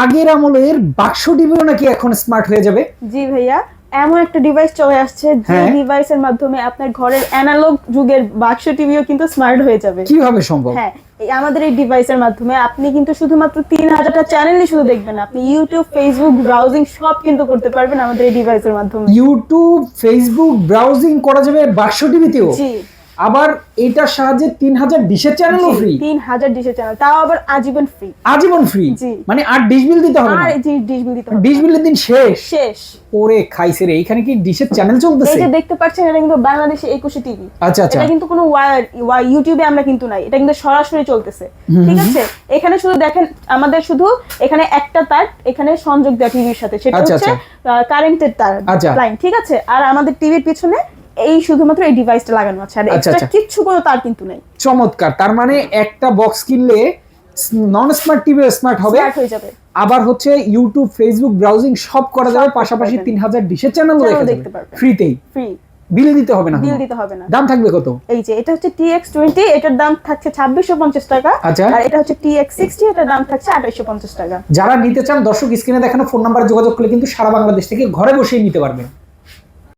আগের আমলের বাক্স টিভিও নাকি এখন স্মার্ট হয়ে যাবে। জি ভাইয়া এমন একটা ডিভাইস চলে আসছে যে হ্যাঁ। ডিভাইসের মাধ্যমে আপনার ঘরের অ্যানালগ যুগের বাক্স টিভিও কিন্তু স্মার্ট হয়ে যাবে। কীভাবে সম্ভব? হ্যাঁ আমাদের এই ডিভাইসের মাধ্যমে আপনি কিন্তু শুধুমাত্র তিন হাজারটা চ্যানেলই শুধু দেখবেন। আপনি ইউটিউব ফেসবুক ব্রাউজিং সব কিন্তু করতে পারবেন আমাদের এই ডিভাইসের মাধ্যমে। ইউটিউব ফেসবুক ব্রাউজিং করা যাবে বাক্স টিভিতেও? জি। আবার এটার সাহায্যে তিন হাজার ডিশের চ্যানেলও ফ্রি তিন হাজার ডিশের চ্যানেল তাও আবার আজীবন ফ্রি আজীবন ফ্রি মানে আর ডিশ বিল দিতে হবে না? ডিশ বিল দিতে হবে ডিশ বিলের দিন শেষ? শেষ। ওরে খাইছে রে এখানে কি ডিশের চ্যানেল এই যে দেখতে পাচ্ছেন এটা কিন্তু বাংলাদেশে একুশে টিভি। আচ্ছা আচ্ছা। এটা কিন্তু কোনো ইউটিউবে আমরা কিন্তু নাই। এটা কিন্তু সরাসরি চলতেছে। ঠিক আছে? এখানে শুধু দেখেন আমাদের শুধু এখানে একটা তার এখানে সংযোগ দেয় টিভির সাথে। সেটা আচ্ছা, হচ্ছে কারেন্টের তার আচ্ছা। লাইন ঠিক আছে? আর আমাদের টিভির পিছনে এই শুধুমাত্র এই ডিভাইসটা লাগানো আছে আর আচ্ছা, এক্সট্রা আচ্ছা। কিচ্ছু কোনো তার কিন্তু নেই। চমৎকার। তার মানে একটা বক্স কিনলে নন স্মার্ট টিভি স্মার্ট হবে। স্মার্ট হয়ে যাবে। আবার হচ্ছে ইউটিউব ফেসবুক ব্রাউজিং সব করা যাবে পাশাপাশি। তিন হাজার ডিশের চ্যানেল দেখতে যাবে পারবেন। ফ্রিতেই ফ্রি বিলে দিতে হবে না বিল দিতে হবে না। দাম থাকবে কত? এই যে এটা হচ্ছে টিএক্স টোয়েন্টি এটার দাম থাকছে ছাব্বিশশো পঞ্চাশ টাকা। আচ্ছা। আর এটা হচ্ছে টিএক্স সিক্সটি এটার দাম থাকছে আঠাইশশো পঞ্চাশ টাকা। যারা নিতে চান দর্শক স্ক্রিনে দেখানো ফোন নাম্বারে যোগাযোগ করলে কিন্তু সারা বাংলাদেশ থেকে ঘরে বসেই নিতে পারবেন।